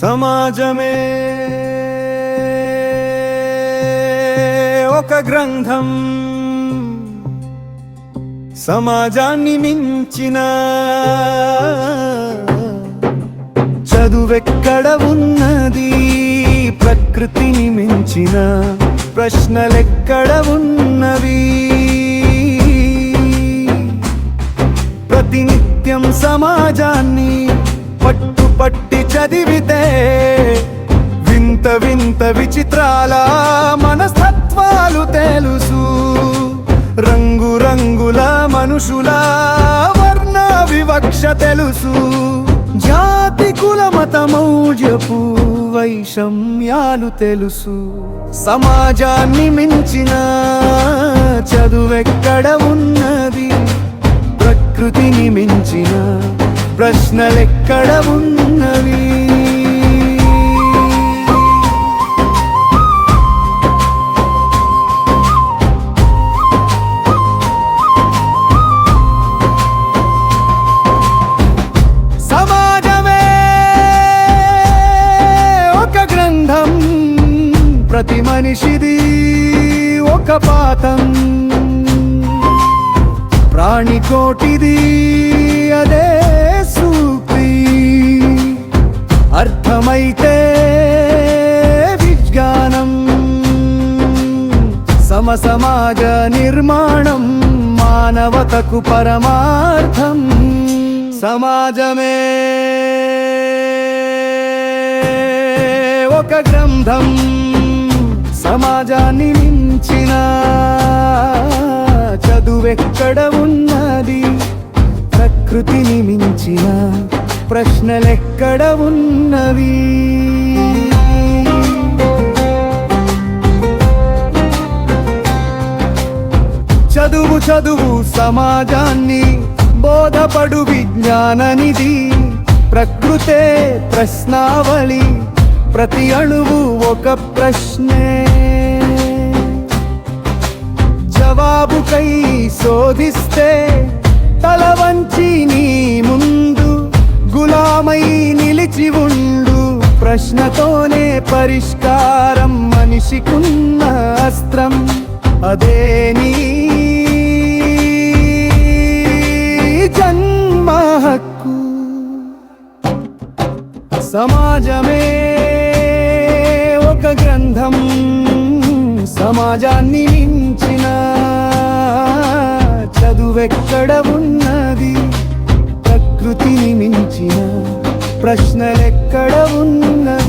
సమాజమే. ఒక గ్రంథం. సమాజాన్ని మించిన చదువెక్కడ ఉన్నది? ప్రకృతిని మించిన ప్రశ్నలెక్కడ ఉన్నవి? ప్రతినిత్యం సమాజాన్ని పట్టుపట్టి చదివితే వింత వింత విచిత్రాల మనస్తత్వాలు తెలుసు. రంగు రంగుల మనుషుల వర్ణ వివక్ష తెలుసు. జాతి కుల మత మౌజపు వైషమ్యాలు తెలుసు. సమాజాన్ని మించిన చదువెక్కడ ఉన్నది? ప్రకృతిని మించిన ప్రశ్నలెక్కడ ఉన్నవి? సమాజమే ఒక గ్రంథం ప్రతి మనిషిది ఒక పాతం ప్రాణికోటిది అదే అర్థమైతే విజ్ఞానం సమసమాజ నిర్మాణం మానవతకు పరమార్థం సమాజమే. ఒక గ్రంథం సమాజాన్ని మించిన చదువెక్కడ ఉన్నది? ప్రకృతిని మించిన ప్రశ్నలెక్కడ ఉన్నవి? చదువు చదువు సమాజాన్ని బోధపడు విజ్ఞాననిధి. ప్రకృతే ప్రశ్నావళి ప్రతి అణువు ఒక ప్రశ్నే. జవాబుకై శోధిస్తే తల వంచి నీ గులామై నిలిచి ఉండు. ప్రశ్నతోనే పరిష్కారం మనిషికున్న అస్త్రం. అదే నీ జన్మ హక్కు. సమాజమే ఒక గ్రంథం. సమాజాన్ని మించిన చదువెక్కడ ఉన్నది? ప్రకృతిని మించిన ప్రశ్నలెక్కడ ఉన్నవి